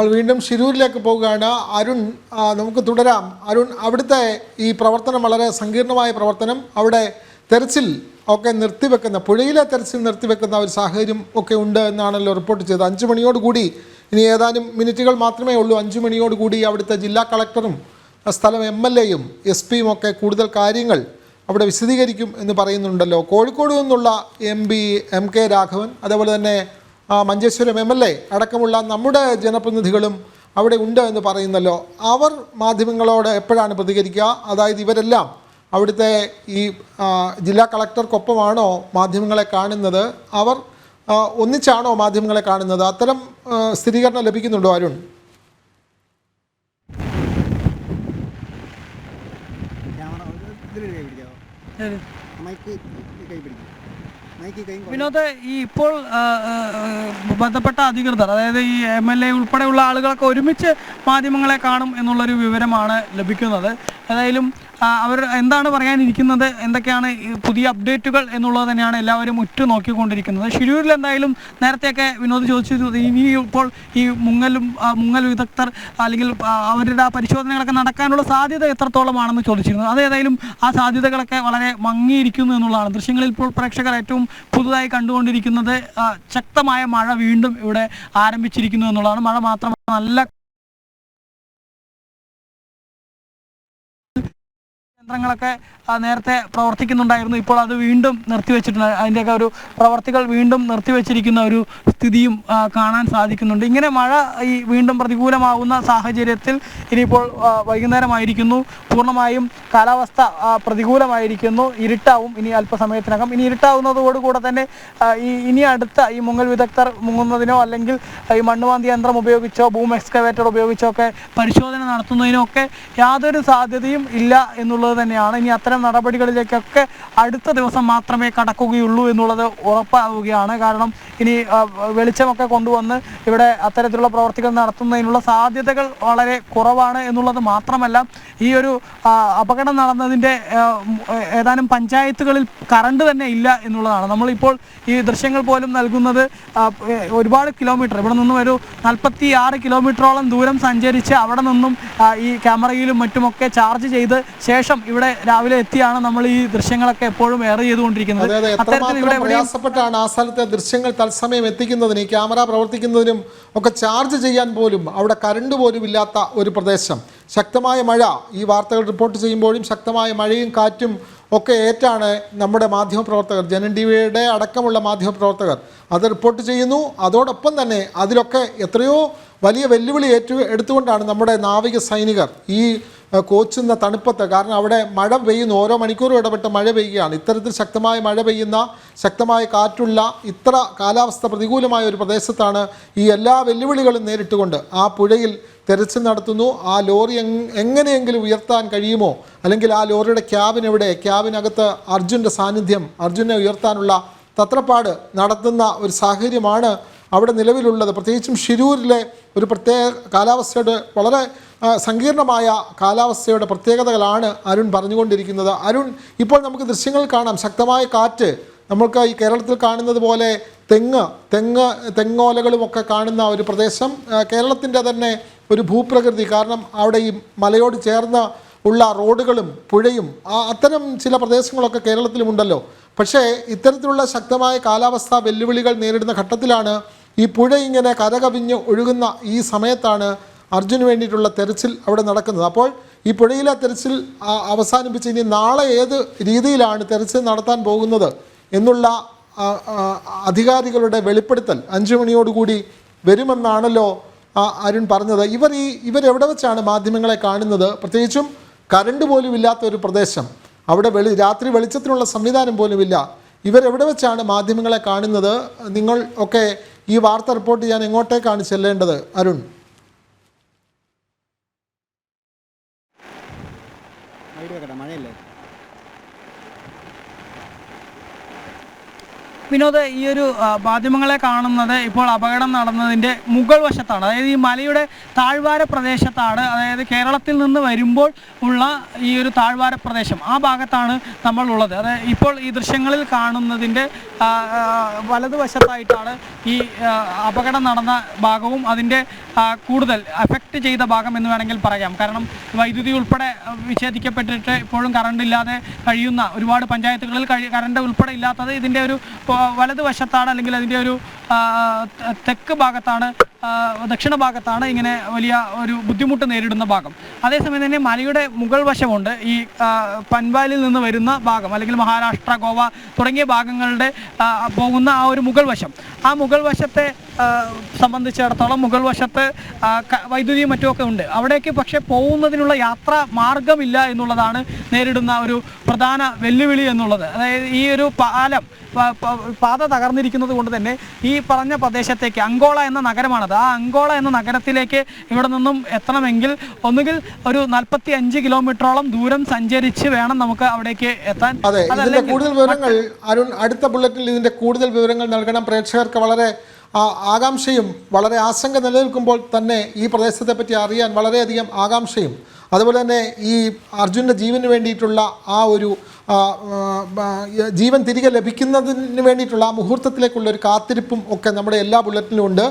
നമ്മൾ വീണ്ടും ഷിരൂരിലേക്ക് പോവുകയാണ്. അരുൺ നമുക്ക് തുടരാം. അരുൺ അവിടുത്തെ ഈ പ്രവർത്തനം വളരെ സങ്കീർണമായ പ്രവർത്തനം. അവിടെ തെരച്ചിൽ ഒക്കെ നിർത്തിവെക്കുന്ന പുഴയിലെ തെരച്ചിൽ നിർത്തിവെക്കുന്ന ഒരു സാഹചര്യം ഒക്കെ ഉണ്ട് എന്നാണല്ലോ റിപ്പോർട്ട് ചെയ്തത്. അഞ്ച് മണിയോടുകൂടി ഇനി ഏതാനും മിനിറ്റുകൾ മാത്രമേ ഉള്ളൂ. അഞ്ച് മണിയോടുകൂടി അവിടുത്തെ ജില്ലാ കളക്ടറും സ്ഥലം എം എൽ എയും എസ് പിയും ഒക്കെ കൂടുതൽ കാര്യങ്ങൾ അവിടെ വിശദീകരിക്കും എന്ന് പറയുന്നുണ്ടല്ലോ. കോഴിക്കോട് നിന്നുള്ള M P M K Raghavan അതേപോലെ തന്നെ മഞ്ചേശ്വരം എം എൽ എ അടക്കമുള്ള നമ്മുടെ ജനപ്രതിനിധികളും അവിടെ ഉണ്ട് എന്ന് പറയുന്നല്ലോ. അവർ മാധ്യമങ്ങളോട് എപ്പോഴാണ് പ്രതികരിക്കുക? അതായത് ഇവരെല്ലാം അവിടുത്തെ ഈ ജില്ലാ കളക്ടർക്കൊപ്പമാണോ മാധ്യമങ്ങളെ കാണുന്നത്? അവർ ഒന്നിച്ചാണോ മാധ്യമങ്ങളെ കാണുന്നത്? അത്തരം സ്ഥിരീകരണം ലഭിക്കുന്നുണ്ടോ അരുൺ? മൈക്ക് കൈ പിടിക്കും. വിനോദ് ഈ ഇപ്പോൾ ബന്ധപ്പെട്ട അധികൃതർ അതായത് ഈ എം എൽ എ ഉൾപ്പെടെയുള്ള ആളുകളൊക്കെ ഒരുമിച്ച് മാധ്യമങ്ങളെ കാണും എന്നുള്ളൊരു വിവരമാണ് ലഭിക്കുന്നത്. ഏതായാലും അവർ എന്താണ് പറയാനിരിക്കുന്നത് എന്തൊക്കെയാണ് പുതിയ അപ്ഡേറ്റുകൾ എന്നുള്ളത് തന്നെയാണ് എല്ലാവരും ഉറ്റു നോക്കിക്കൊണ്ടിരിക്കുന്നത് ഷിരൂരിൽ എന്തായാലും നേരത്തെയൊക്കെ വിനോദ് ചോദിച്ചു ഇനി ഇപ്പോൾ ഈ മുങ്ങലും മുങ്ങൽ വിദഗ്ധർ അല്ലെങ്കിൽ അവരുടെ ആ പരിശോധനകളൊക്കെ നടക്കാനുള്ള സാധ്യത എത്രത്തോളമാണെന്ന് ചോദിച്ചിരുന്നു. അത് ഏതായാലും ആ സാധ്യതകളൊക്കെ വളരെ മങ്ങിയിരിക്കുന്നു എന്നുള്ളതാണ്. ദൃശ്യങ്ങളിൽ ഇപ്പോൾ പ്രേക്ഷകർ ഏറ്റവും പുതുതായി കണ്ടുകൊണ്ടിരിക്കുന്നത് ശക്തമായ മഴ വീണ്ടും ഇവിടെ ആരംഭിച്ചിരിക്കുന്നു എന്നുള്ളതാണ്. മഴ മാത്രമല്ല നല്ല യന്ത്രങ്ങളൊക്കെ നേരത്തെ പ്രവർത്തിക്കുന്നുണ്ടായിരുന്നു. ഇപ്പോൾ അത് വീണ്ടും നിർത്തിവെച്ചിട്ടുണ്ട്. അതിന്റെയൊക്കെ ഒരു പ്രവർത്തികൾ വീണ്ടും നിർത്തിവെച്ചിരിക്കുന്ന ഒരു സ്ഥിതിയും കാണാൻ സാധിക്കുന്നുണ്ട്. ഇങ്ങനെ മഴ ഈ വീണ്ടും പ്രതികൂലമാവുന്ന സാഹചര്യത്തിൽ ഇനിയിപ്പോൾ വൈകുന്നേരമായിരിക്കുന്നു. പൂർണമായും കാലാവസ്ഥ പ്രതികൂലമായിരിക്കുന്നു. ഇരുട്ടാവും ഇനി അല്പസമയത്തിനകം. ഇനി ഇരുട്ടാവുന്നതോടുകൂടെ തന്നെ ഈ ഇനി അടുത്ത ഈ മുങ്ങൽ വിദഗ്ധർ മുങ്ങുന്നതിനോ അല്ലെങ്കിൽ ഈ മണ്ണുവാന്തി യന്ത്രം ഉപയോഗിച്ചോ ഭൂമി എക്സ്കവേറ്റർ ഉപയോഗിച്ചോ ഒക്കെ പരിശോധന നടത്തുന്നതിനോ ഒക്കെ യാതൊരു സാധ്യതയും ഇല്ല എന്നുള്ളത് തന്നെയാണ്. ഇനി അത്തരം നടപടികളിലേക്കൊക്കെ അടുത്ത ദിവസം മാത്രമേ കടക്കുകയുള്ളൂ എന്നുള്ളത് ഉറപ്പാവുകയാണ്. കാരണം ഇനി വെളിച്ചമൊക്കെ കൊണ്ടുവന്ന് ഇവിടെ അത്തരത്തിലുള്ള പ്രവർത്തികൾ നടത്തുന്നതിനുള്ള സാധ്യതകൾ വളരെ കുറവാണ് എന്നുള്ളത് മാത്രമല്ല ഈ ഒരു അപകടം നടന്നതിന്റെ ഏതാനും പഞ്ചായത്തുകളിൽ കറണ്ട് തന്നെ ഇല്ല എന്നുള്ളതാണ്. നമ്മളിപ്പോൾ ഈ ദൃശ്യങ്ങൾ പോലും നൽകുന്നത് ഒരുപാട് കിലോമീറ്റർ ഇവിടെ നിന്നും ഒരു നാൽപ്പത്തി ആറ് കിലോമീറ്ററോളം ദൂരം സഞ്ചരിച്ച് അവിടെ നിന്നും ഈ ക്യാമറയിലും മറ്റുമൊക്കെ ചാർജ് ചെയ്ത് ശേഷം ഇവിടെ രാവിലെ എത്തിയാണ് നമ്മൾ ഈ ദൃശ്യങ്ങളൊക്കെ എപ്പോഴും എയർ ചെയ്തുകൊണ്ടിരിക്കുന്നത്. അതെ അതെ. അത്തരത്തിൽ ഇവിടെ പ്രയാസപ്പെട്ടാണ് ആ സ്ഥലത്തെ ദൃശ്യങ്ങൾ തത്സമയം എത്തിക്കുന്നതിന് ഈ ക്യാമറ പ്രവർത്തിക്കുന്നതിനും ഒക്കെ ചാർജ് ചെയ്യാൻ പോലും അവിടെ കരണ്ട് പോലും ഇല്ലാത്ത ഒരു പ്രദേശം. ശക്തമായ മഴ ഈ വാർത്തകൾ റിപ്പോർട്ട് ചെയ്യുമ്പോഴും ശക്തമായ മഴയും കാറ്റും ഒക്കെ ഏറ്റാണ് നമ്മുടെ മാധ്യമപ്രവർത്തകർ ജനൻ ടി വിയുടെ അടക്കമുള്ള മാധ്യമപ്രവർത്തകർ അത് റിപ്പോർട്ട് ചെയ്യുന്നു. അതോടൊപ്പം തന്നെ അതിലൊക്കെ എത്രയോ വലിയ വെല്ലുവിളി ഏറ്റു എടുത്തുകൊണ്ടാണ് നമ്മുടെ നാവിക സൈനികർ ഈ കോച്ചുന്ന തണുപ്പത്ത് കാരണം അവിടെ മഴ പെയ്യുന്നു. ഓരോ മണിക്കൂറും ഇടപെട്ട് മഴ പെയ്യുകയാണ്. ഇത്തരത്തിൽ ശക്തമായ മഴ പെയ്യുന്ന ശക്തമായ കാറ്റുള്ള ഇത്ര കാലാവസ്ഥ പ്രതികൂലമായ ഒരു പ്രദേശത്താണ് ഈ എല്ലാ വെല്ലുവിളികളും നേരിട്ടുകൊണ്ട് ആ പുഴയിൽ തെരച്ചിൽ നടത്തുന്നു. ആ ലോറി എങ്- എങ്ങനെയെങ്കിലും ഉയർത്താൻ കഴിയുമോ? അല്ലെങ്കിൽ ആ ലോറിയുടെ ക്യാബിൻ എവിടെ? ക്യാബിനകത്ത് അർജുന്റെ സാന്നിധ്യം അർജുനെ ഉയർത്താനുള്ള തത്രപ്പാട് നടത്തുന്ന ഒരു സാഹചര്യമാണ് അവിടെ നിലവിലുള്ളത്. പ്രത്യേകിച്ചും ഷിരൂരിലെ ഒരു പ്രത്യേക കാലാവസ്ഥയുടെ വളരെ സങ്കീർണമായ കാലാവസ്ഥയുടെ പ്രത്യേകതകളാണ് അരുൺ പറഞ്ഞുകൊണ്ടിരിക്കുന്നത്. അരുൺ ഇപ്പോൾ നമുക്ക് ദൃശ്യങ്ങൾ കാണാം. ശക്തമായ കാറ്റ് നമുക്ക് ഈ കേരളത്തിൽ കാണുന്നത് പോലെ തെങ്ങ് തെങ്ങ് തെങ്ങോലകളുമൊക്കെ കാണുന്ന ഒരു പ്രദേശം. കേരളത്തിന്റെ തന്നെ ഒരു ഭൂപ്രകൃതി. കാരണം അവിടെ ഈ മലയോട് ചേർന്ന് ഉള്ള റോഡുകളും പുഴയും അത്തരം ചില പ്രദേശങ്ങളൊക്കെ കേരളത്തിലുമുണ്ടല്ലോ. പക്ഷേ ഇത്തരത്തിലുള്ള ശക്തമായ കാലാവസ്ഥ വെല്ലുവിളികൾ നേരിടുന്ന ഘട്ടത്തിലാണ് ഈ പുഴ ഇങ്ങനെ കരകവിഞ്ഞ് ഒഴുകുന്ന ഈ സമയത്താണ് അർജുന് വേണ്ടിയിട്ടുള്ള തെരച്ചിൽ അവിടെ നടക്കുന്നത്. അപ്പോൾ ഈ പുഴയിലെ തെരച്ചിൽ അവസാനിപ്പിച്ച് ഇനി നാളെ ഏത് രീതിയിലാണ് തെരച്ചിൽ നടത്താൻ പോകുന്നത് എന്നുള്ള അധികാരികളുടെ വെളിപ്പെടുത്തൽ അഞ്ചു മണിയോടുകൂടി വരുമെന്നാണല്ലോ അരുൺ പറഞ്ഞത്. ഇവർ ഈ ഇവരെവിടെ വെച്ചാണ് മാധ്യമങ്ങളെ കാണുന്നത്? പ്രത്യേകിച്ചും കറണ്ട് പോലും ഇല്ലാത്ത ഒരു പ്രദേശം. അവിടെ വെളി രാത്രി വെളിച്ചത്തിനുള്ള സംവിധാനം പോലുമില്ല. ഇവരെവിടെ വെച്ചാണ് മാധ്യമങ്ങളെ കാണുന്നത്? നിങ്ങൾ ഒക്കെ ഈ വാർത്ത റിപ്പോർട്ട് ചെയ്യാൻ എങ്ങോട്ടേക്കാണ് ചെല്ലേണ്ടത്? അരുൺ. മഴയല്ലേ? വിനോദ് ഈ ഒരു മാധ്യമങ്ങളെ കാണുന്നത് ഇപ്പോൾ അപകടം നടന്നതിന്റെ മുകൾ വശത്താണ്. അതായത് ഈ മലയുടെ താഴ്വാര പ്രദേശത്താണ് അതായത് കേരളത്തിൽ നിന്ന് വരുമ്പോൾ ഉള്ള ഈ ഒരു താഴ്വാര പ്രദേശം. ആ ഭാഗത്താണ് നമ്മൾ ഉള്ളത് അതായത് ഇപ്പോൾ ഈ ദൃശ്യങ്ങളിൽ കാണുന്നതിന്റെ വലതുവശത്തായിട്ടാണ് ഈ അപകടം നടന്ന ഭാഗവും അതിന്റെ കൂടുതൽ അഫക്റ്റ് ചെയ്ത ഭാഗം എന്ന് വേണമെങ്കിൽ പറയാം. കാരണം വൈദ്യുതി ഉൾപ്പെടെ വിച്ഛേദിക്കപ്പെട്ടിട്ട് ഇപ്പോഴും കറണ്ട് ഇല്ലാതെ കഴിയുന്ന ഒരുപാട് പഞ്ചായത്തുകളിൽ കഴി കറണ്ട് ഉൾപ്പെടെ ഇല്ലാത്തത് ഇതിന്റെ ഒരു വലതുവശത്താണ് അല്ലെങ്കിൽ അതിന്റെ ഒരു തെക്ക് ഭാഗത്താണ് ദക്ഷിണ ഭാഗത്താണ് ഇങ്ങനെ വലിയ ഒരു ബുദ്ധിമുട്ട് നേരിടുന്ന ഭാഗം. അതേസമയം തന്നെ മലയുടെ മുകൾ വശമുണ്ട് ഈ പൻവാലിൽ നിന്ന് വരുന്ന ഭാഗം അല്ലെങ്കിൽ മഹാരാഷ്ട്ര ഗോവ തുടങ്ങിയ ഭാഗങ്ങളുടെ പോകുന്ന ആ ഒരു മുകൾ വശം. ആ മുകൾ വശത്തെ സംബന്ധിച്ചിടത്തോളം മുകൾ വശത്ത് വൈദ്യുതിയും മറ്റുമൊക്കെ ഉണ്ട്. അവിടേക്ക് പക്ഷേ പോകുന്നതിനുള്ള യാത്രാ മാർഗമില്ല എന്നുള്ളതാണ് നേരിടുന്ന ഒരു പ്രധാന വെല്ലുവിളി എന്നുള്ളത്. അതായത് ഈ ഒരു പാലം പാത തകർന്നിരിക്കുന്നത് കൊണ്ട് തന്നെ ഈ പറഞ്ഞ പ്രദേശത്തേക്ക് അങ്കോള എന്ന നഗരമാണത് ആ അങ്കോള എന്ന നഗരത്തിലേക്ക് ഇവിടെ നിന്നും എത്തണമെങ്കിൽ ഒന്നുകിൽ ഒരു നാൽപ്പത്തി അഞ്ച് കിലോമീറ്ററോളം ദൂരം സഞ്ചരിച്ച് വേണം നമുക്ക് അവിടേക്ക് എത്താൻ. അതെ ഇതിന്റെ കൂടുതൽ വിവരങ്ങൾ അരുൺ അടുത്ത ബുള്ളറ്റിൽ ഇതിന്റെ കൂടുതൽ വിവരങ്ങൾ നൽകണം. പ്രേക്ഷകർക്ക് വളരെ ആകാംക്ഷയും വളരെ ആശങ്ക നിലനിൽക്കുമ്പോൾ തന്നെ ഈ പ്രദേശത്തെ പറ്റി അറിയാൻ വളരെയധികം ആകാംക്ഷയും. അതുപോലെ തന്നെ ഈ അർജുന്റെ ജീവന് വേണ്ടിയിട്ടുള്ള ആ ഒരു ജീവൻ തിരികെ ലഭിക്കുന്നതിന് വേണ്ടിയിട്ടുള്ള ആ മുഹൂർത്തത്തിലേക്കുള്ള ഒരു കാത്തിരിപ്പും ഒക്കെ നമ്മുടെ എല്ലാ ബുള്ളറ്റിലും ഉണ്ട്.